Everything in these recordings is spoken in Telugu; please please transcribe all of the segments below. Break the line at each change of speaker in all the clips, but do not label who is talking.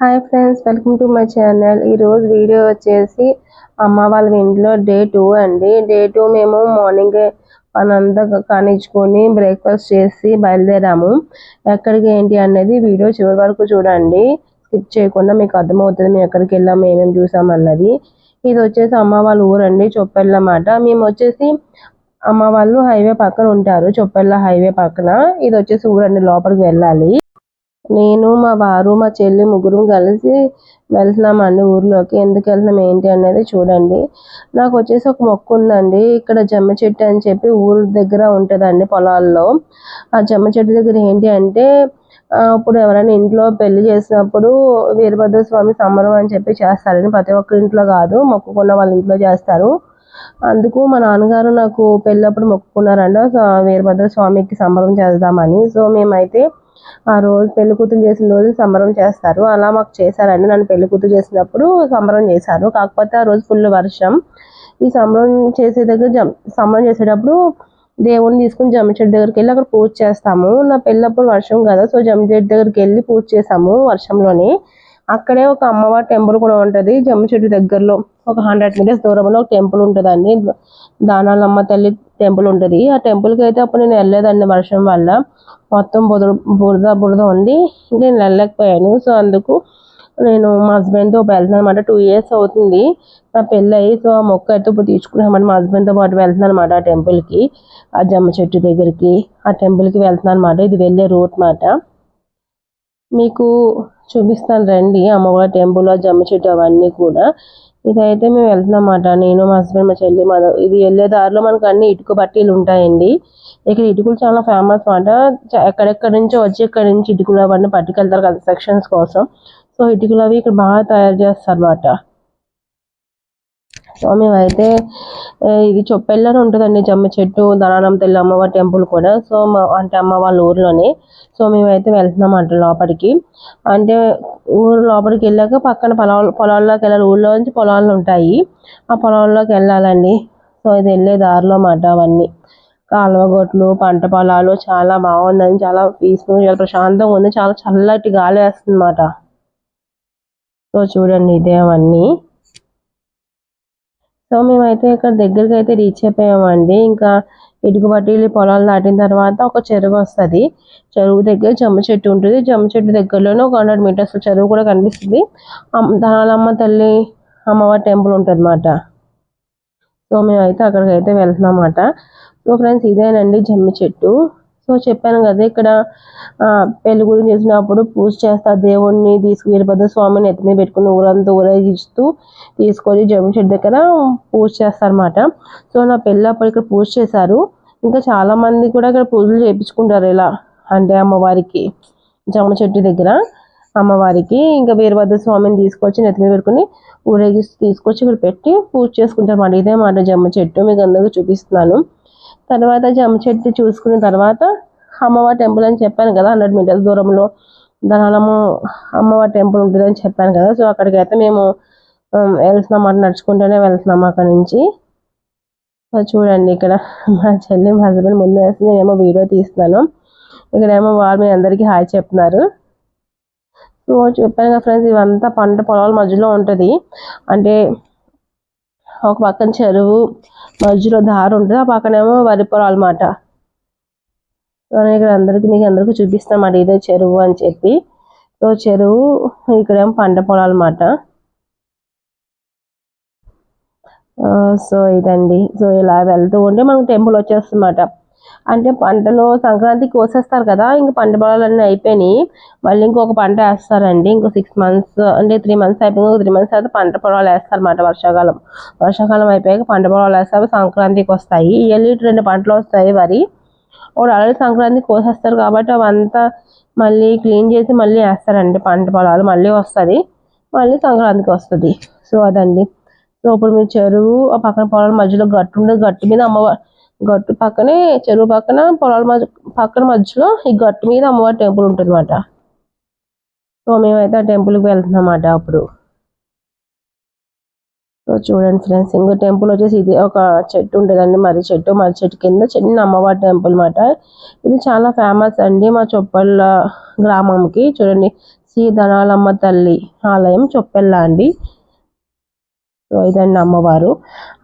Hi friends welcome to my channel ఈరోజు వీడియో వచ్చేసి అమ్మ వాళ్ళ ఇంట్లో డే టూ అండి. డే టూ మేము మార్నింగ్ పనంతా కానిచ్చుకొని బ్రేక్ఫాస్ట్ చేసి బయలుదేరాము. ఎక్కడికి ఏంటి అనేది వీడియో చివరి వరకు చూడండి. స్కిప్ చేయకుండా మీకు అర్థమవుతుంది మేము ఎక్కడికి వెళ్ళాము ఏమేమి చూసాము అన్నది. ఇది వచ్చేసి అమ్మ వాళ్ళ ఊరండి చొప్పెళ్ళమాట మేము వచ్చేసి అమ్మ వాళ్ళు హైవే పక్కన ఉంటారు చొప్పెళ్ళ హైవే పక్కన. ఇది వచ్చేసి ఊరండి లోపలికి వెళ్ళాలి. నేను మా వారు మా చెల్లి ముగ్గురు కలిసి వెళ్తున్నామండి ఊర్లోకి. ఎందుకు వెళ్తున్నాం ఏంటి అనేది చూడండి. నాకు వచ్చేసి ఒక మొక్క ఉందండి. ఇక్కడ జమ్మ చెట్టు అని చెప్పి ఊరు దగ్గర ఉంటుందండి పొలాల్లో. ఆ జమ్మ చెట్టు దగ్గర ఏంటి అంటే అప్పుడు ఎవరైనా ఇంట్లో పెళ్ళి చేసినప్పుడు వీరభద్ర స్వామి సంబరం అని చెప్పి చేస్తారని ప్రతి ఒక్క ఇంట్లో కాదు మొక్కుకున్న వాళ్ళ ఇంట్లో చేస్తారు. అందుకు మా నాన్నగారు నాకు పెళ్ళప్పుడు మొక్కుకున్నారంట. వీరభద్ర స్వామికి సంబరం చేద్దామని. సో మేమైతే ఆ రోజు పెళ్ళి కూతురు చేసిన రోజు సంబరం చేస్తారు. అలా మాకు చేశారండి. నన్ను పెళ్ళి కూతురు చేసినప్పుడు సంబరం చేశారు. కాకపోతే ఆ రోజు ఫుల్ వర్షం. ఈ సంబరం చేసే దగ్గర సంబరం చేసేటప్పుడు దేవుణ్ణి తీసుకుని జమ్మిచెట్టు దగ్గరికి వెళ్ళి అక్కడ పూజ చేస్తాము. నా పెళ్ళప్పుడు వర్షం కదా సో జమ్మి దగ్గరికి వెళ్ళి పూజ చేసాము వర్షంలోని. అక్కడే ఒక అమ్మవారి టెంపుల్ కూడా ఉంటుంది. జమ్మి చెట్టు దగ్గరలో ఒక హండ్రెడ్ మీటర్స్ దూరంలో ఒక టెంపుల్ ఉంటుందండి. దానాలమ్మ తల్లి టెంపుల్ ఉంటుంది. ఆ టెంపుల్కి అయితే అప్పుడు నేను వెళ్ళలేదండి వర్షం వల్ల. మొత్తం బురద బురద బురద ఉంది. నేను వెళ్ళలేకపోయాను. సో అందుకు నేను మా హస్బెండ్తో వెళ్తున్నాను అనమాట టూ ఇయర్స్ అవుతుంది. నా పెళ్ళయి. సో ఆ మొక్క అయితే ఇప్పుడు తీసుకున్నామని మా హస్బెండ్తో పాటు వెళ్తున్నాను అనమాట ఆ టెంపుల్కి ఆ జమ్మ చెట్టు దగ్గరికి. ఆ టెంపుల్కి వెళ్తున్నాను అనమాట ఇది వెళ్ళే రూట్ మాట మీకు చూపిస్తాను రండి. అమ్మవారి టెంపుల్ జమ్మ చెట్టు అవన్నీ కూడా. ఇదైతే మేము వెళ్తున్నామాట. నేను మా హస్బెండ్ మా చెల్లి మా ఇది వెళ్ళే దారిలో మనకు అన్ని ఇటుక బట్టీలు ఉంటాయండి. ఇక్కడ ఇటుకలు చాలా ఫేమస్ మాట ఎక్కడెక్కడి నుంచో వచ్చి ఎక్కడి నుంచి ఇటుకలు అవన్నీ పట్టుకెళ్తారు కదా సెక్షన్స్ కోసం. సో ఇటుకలు అవి ఇక్కడ బాగా తయారు చేస్తారు అన్నమాట సో మేమైతే ఇది చొప్పెళ్ళని ఉంటుందండి జమ్మ చెట్టు ధనానం తెల్ల అమ్మవారి టెంపుల్ కూడా. సో మా అంటే అమ్మ వాళ్ళ ఊర్లోనే. సో మేమైతే వెళ్తున్నాం అంట లోపలికి. అంటే ఊరు లోపలికి వెళ్ళాక పక్కన పొలాలు పొలాల్లోకి వెళ్ళాలి. ఊళ్ళో నుంచి పొలాలు ఉంటాయి. ఆ పొలాల్లోకి వెళ్ళాలండి. సో ఇది వెళ్ళే దారిలో మాట అవన్నీ. కాలువగొట్లు పంట పొలాలు చాలా బాగుందని చాలా పీస్ఫుల్ చాలా ప్రశాంతంగా ఉంది. చాలా చల్లటి గాలి వేస్తుంది అన్నమాట సో చూడండి ఇదే అవన్నీ. సో మేమైతే ఇక్కడ దగ్గరికి అయితే రీచ్ అయిపోయామండి. ఇంకా ఇటుకు బట్టీలు పొలాలు దాటిన తర్వాత ఒక చెరువు వస్తుంది. చెరువు దగ్గర జమ్మ చెట్టు ఉంటుంది. జమ్మ చెట్టు దగ్గరలోనే ఒక హండ్రెడ్ మీటర్స్ చెరువు కూడా కనిపిస్తుంది. ధనాలమ్మ తల్లి అమ్మవారి టెంపుల్ ఉంటుంది అన్నమాట సో మేమైతే అక్కడికి అయితే వెళ్తున్నాం అన్నమాట సో ఫ్రెండ్స్ ఇదేనండి జమ్మి చెట్టు. సో చెప్పాను కదా ఇక్కడ పెళ్ళి గురించి చేసినప్పుడు పూజ చేస్తా దేవుణ్ణి తీసుకు వీరభద్ర స్వామిని ఎత్తి మీద పెట్టుకుని ఊరంతా ఊరేగిస్తూ తీసుకొని జమ్మి చెట్టు దగ్గర పూజ చేస్తారన్నమాట. సో నా పెళ్ళప్పుడు ఇక్కడ పూజ చేశారు. ఇంకా చాలా మంది కూడా ఇక్కడ పూజలు చేయించుకుంటారు ఇలా అంటే అమ్మవారికి జమ్మ చెట్టు దగ్గర అమ్మవారికి. ఇంకా వీరభద్ర స్వామిని తీసుకొచ్చి నెత్తి మీద పెట్టుకుని ఊరేగిస్తూ తీసుకొచ్చి ఇక్కడ పెట్టి పూజ చేసుకుంటారు అన్నమాట ఇదే మాట జమ్మ చెట్టు మీకు అందరికీ చూపిస్తున్నాను. తర్వాత జమ్మ చెట్టు చూసుకున్న తర్వాత అమ్మవారి టెంపుల్ అని చెప్పాను కదా హండ్రెడ్ మీటర్స్ దూరంలో. ధనాలము అమ్మవారి టెంపుల్ ఉంటుందని చెప్పాను కదా సో అక్కడికి అయితే మేము వెళ్తున్నాం అటు నడుచుకుంటూనే వెళ్తున్నాం అక్కడ నుంచి. చూడండి ఇక్కడ మా చెల్లి మా హస్బెండ్ ముందు వేసి నేనేమో వీడియో తీస్తున్నాను. ఇక్కడేమో వాళ్ళు మీ అందరికీ హాయ్ చెప్తున్నారు. సో చెప్పాను కదా ఫ్రెండ్స్ ఇవంతా పంట పొలాల మధ్యలో ఉంటుంది. అంటే ఒక పక్కన చెరువు మధ్యలో దారి ఉంటుంది. ఆ పక్కనేమో వరి పొలాలు మాట. ఇక్కడ అందరికి మీకు అందరికి చూపిస్తామాట ఇదే చెరువు అని చెప్పి. సో చెరువు ఇక్కడేమో పంట పొలాలు మాట. సో ఇదండి. సో ఇలా వెళ్తూ ఉంటే మనకు టెంపుల్ వచ్చేస్తుందన్నమాట అంటే పంటలో సంక్రాంతికి కోసేస్తారు కదా ఇంకా పంట పొలాలన్నీ అయిపోయినాయి. మళ్ళీ ఇంకొక పంట వేస్తారండి ఇంకో సిక్స్ మంత్స్ అంటే త్రీ మంత్స్ అయిపోయి త్రీ మంత్స్ అయితే పంట పొలాలు వేస్తారన్నమాట వర్షాకాలం. వర్షాకాలం అయిపోయాక పంట పొలాలు వేస్తారు సంక్రాంతికి వస్తాయి. ఇయర్లీ రెండు పంటలు వస్తాయి వరి. ఒకటి ఆల్రెడీ సంక్రాంతి కోసేస్తారు కాబట్టి అవంతా మళ్ళీ క్లీన్ చేసి మళ్ళీ వేస్తారండి పంట పొలాలు మళ్ళీ వస్తుంది. మళ్ళీ సంక్రాంతికి వస్తుంది. సో అదండి. సో ఇప్పుడు మీ చెరువు ఆ పక్కన పొలాల మధ్యలో గట్టు ఉండదు. గట్టు మీద అమ్మవారు గట్టు పక్కనే చెరువు పక్కన పొలాల మధ్య పక్కన మధ్యలో ఈ గట్టు మీద అమ్మవారి టెంపుల్ ఉంటుంది అనమాట సో మేమైతే ఆ టెంపుల్కి వెళ్తున్నాం అప్పుడు. సో చూడండి ఫ్రెండ్స్ ఇంకో టెంపుల్ వచ్చేసి ఇది ఒక చెట్టు ఉంటుందండి. మరి చెట్టు మర్రి చెట్టు కింద చిన్న అమ్మవారి టెంపుల్ అనమాట ఇది చాలా ఫేమస్ అండి మా చొప్పళ్ళ గ్రామంకి. చూడండి శ్రీ ధనాలమ్మ తల్లి ఆలయం చొప్పెల్ల అండి. సో ఇదండి అమ్మవారు.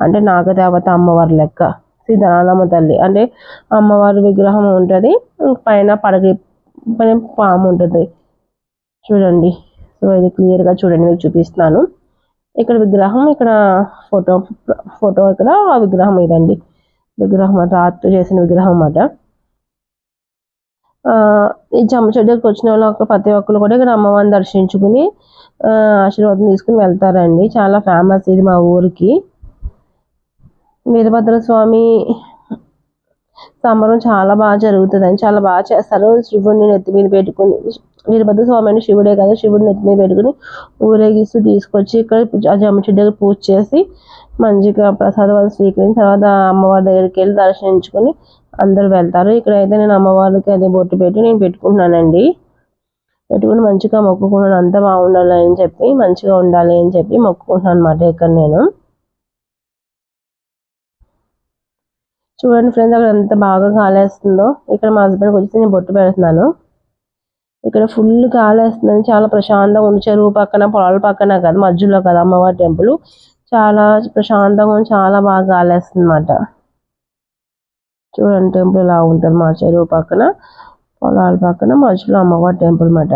అంటే నాగదేవత అమ్మవారి లెక్క. శ్రీ తల్లి. అంటే అమ్మవారి విగ్రహం ఉంటుంది. పైన పడగ పైన పాము ఉంటుంది. చూడండి. సో ఇది క్లియర్గా చూడండి మీకు చూపిస్తున్నాను. ఇక్కడ విగ్రహం ఇక్కడ ఫోటో ఫోటో ఇక్కడ ఆ విగ్రహం ఇదండి. విగ్రహం రాత్రి చేసిన విగ్రహం అన్నమాట ఈ జమ్మ చెట్టుకి వచ్చిన వాళ్ళు ప్రతి ఒక్కరు కూడా ఇక్కడ అమ్మవారిని దర్శించుకుని ఆశీర్వాదం తీసుకుని వెళ్తారండి. చాలా ఫేమస్ ఇది మా ఊరికి. వీరభద్ర స్వామి సంబరం చాలా బాగా జరుగుతుంది అని చాలా బాగా చేస్తారు. శివుడిని నెత్తి మీద పెట్టుకుని వీరభద్ర స్వామి అంటే శివుడే కదా శివుడిని నెత్తి మీద పెట్టుకుని ఊరేగిస్తూ తీసుకొచ్చి ఇక్కడ జమ్మ చెట్టు దగ్గర పూజ చేసి మంచిగా ప్రసాదాలు స్వీకరించి తర్వాత అమ్మవారి దగ్గరికి వెళ్ళి దర్శించుకొని అందరు వెళ్తారు. ఇక్కడ అయితే నేను అమ్మవారికి అదే బొట్టు పెట్టి నేను పెట్టుకుంటున్నానండి. పెట్టుకుని మంచిగా మొక్కుకున్నాను. అంతా బాగుండాలి అని చెప్పి మంచిగా ఉండాలి అని చెప్పి మొక్కుకుంటున్నాను అనమాట ఇక్కడ నేను. చూడండి ఫ్రెండ్స్ అక్కడ ఎంత బాగా గాలేస్తుందో ఇక్కడ మా హస్బెండ్కి వచ్చి నేను బొట్టు పెడుతున్నాను. ఇక్కడ ఫుల్ గాలేస్తుంది చాలా ప్రశాంతంగా ఉంది. చెరువు పక్కన పొలాల పక్కన కదా మధ్యలో కదా అమ్మవారి టెంపుల్ చాలా ప్రశాంతంగా చాలా బాగా గాలేస్తుంది అనమాట చూడండి టెంపుల్ ఇలా ఉంటుంది మా చెరువు పక్కన పొలాల పక్కన మధ్యలో అమ్మవారి టెంపుల్ అన్నమాట.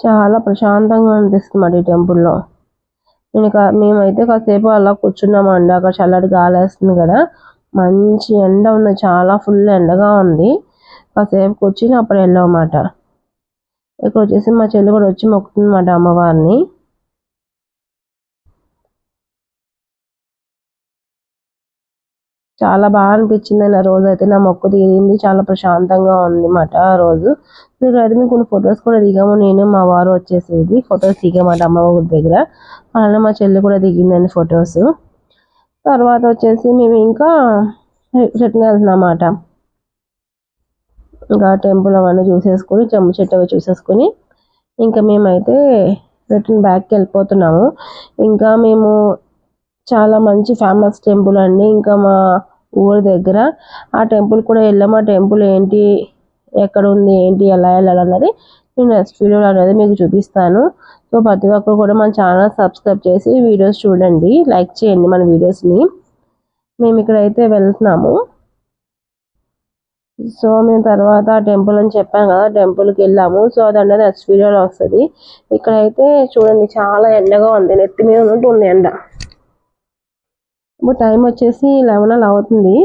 చాలా ప్రశాంతంగా అనిపిస్తుంది ఈ టెంపుల్లో ఇంకా మేమైతే కాసేపు అలా కూర్చున్నామండి అక్కడ చల్లటి గాలి వేస్తుంది కదా. మంచి ఎండ ఉంది. చాలా ఫుల్ ఎండగా ఉంది. కాసేపు కూర్చుని అప్పుడు వెళ్ళామన్నమాట ఇక్కడ వచ్చేసి మా చెల్లి కూడా వచ్చి మొక్కుతుందన్నమాట అమ్మవారిని. చాలా బాగా అనిపించింది ఆ రోజు. అయితే నా మొక్కు తీరింది చాలా ప్రశాంతంగా ఉంది అన్నమాట ఆ రోజు. అయితే మేము కొన్ని ఫొటోస్ కూడా దిగాము. నేను మా వారు వచ్చేసేది. ఫొటోస్ దిగామాట అమ్మవారి దగ్గర. అలానే మా చెల్లి కూడా దిగిందండి ఫొటోస్ తర్వాత వచ్చేసి మేము ఇంకా రిటర్న్ వెళ్తున్నామాట ఇంకా టెంపుల్ అవన్నీ చూసేసుకొని చెమ్ము చెట్టు అవి చూసేసుకొని ఇంకా మేమైతే రిటర్న్ బ్యాక్కి వెళ్ళిపోతున్నాము. ఇంకా మేము చాలా మంచి ఫేమస్ టెంపుల్ అండి. ఇంకా మా ఊరి దగ్గర ఆ టెంపుల్ కూడా వెళ్ళాము ఆ టెంపుల్ ఏంటి ఎక్కడ ఉంది ఏంటి ఎలా వెళ్ళాలన్నది నేను నెక్స్ట్ వీడియోలో అనేది మీకు చూపిస్తాను. సో ప్రతి ఒక్కరు కూడా మన ఛానల్ సబ్స్క్రైబ్ చేసి వీడియోస్ చూడండి. లైక్ చేయండి మన వీడియోస్ని మేము ఇక్కడైతే వెళ్తున్నాము. సో మేము తర్వాత టెంపుల్ అని చెప్పాం కదా టెంపుల్కి వెళ్ళాము. సో అదండి నెక్స్ట్ వీడియోలో వస్తుంది. ఇక్కడైతే చూడండి చాలా ఎండగా ఉంది. నెత్తి మీద ఉన్నట్టు ఉంది ఎండ. ఇప్పుడు టైం వచ్చేసి లెవెన్ అలా అవుతుంది.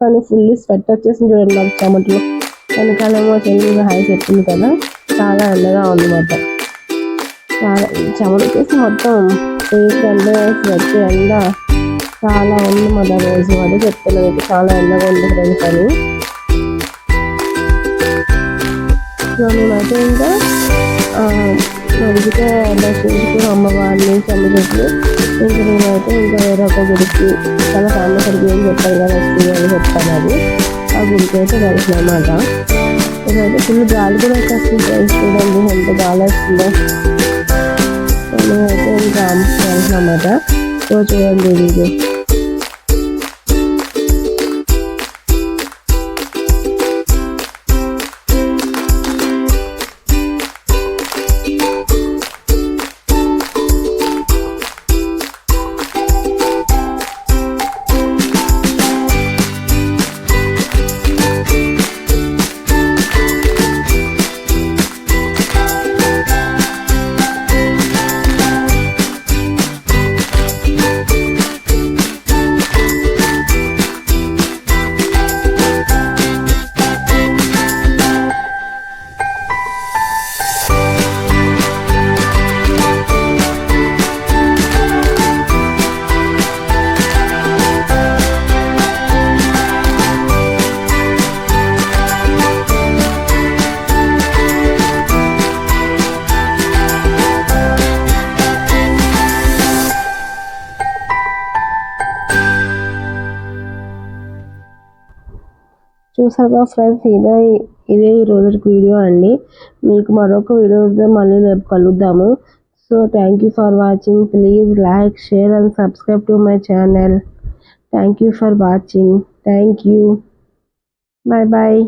కానీ ఫుల్ స్వెట్ వచ్చేసి చూడండి నాకు చెమటలు. వెనకాలేమో చెల్లి హై చెప్పింది కదా. చాలా ఎండగా ఉంది మొత్తం చాలా చెమట వచ్చేసి మొత్తం ఫేస్ అంటే స్వెట్ ఎండ చాలా ఉంది మొదటి రోజు. అదే చెప్తున్నాను చాలా ఎండగా ఉంది ఫ్రెండ్స్ అని. సో మేమైతే ఇంకా మంచిగా దర్శించుకుని అమ్మవారిని చంద్రుడికి ఇంకా నేనైతే ఇంకా వేరే ఒక గుడికి చాలా ఫ్యామిలీ సరికి ఏం చెప్పాను కదా వస్తుంది అని చెప్తాను అది. ఆ గుడికి అయితే కలిసిన అన్నమాట. ఇదైతే ఫుల్ గాలి కూడా వచ్చేస్తుంది ఫ్రెండ్స్ చూడండి ఎంత గాలి వస్తుందో. నేనైతే ఇంకా కలిసిన అన్నమాట. సో చూడండి వీడియో. చూసారుగా ఫ్రెండ్స్ ఇదే ఇదే ఈ రోజు వీడియో అండి. మీకు మరొక వీడియోతో మళ్ళీ రేపు కలుద్దాము. So thank you for watching please like share and subscribe to my channel thank you for watching thank you bye bye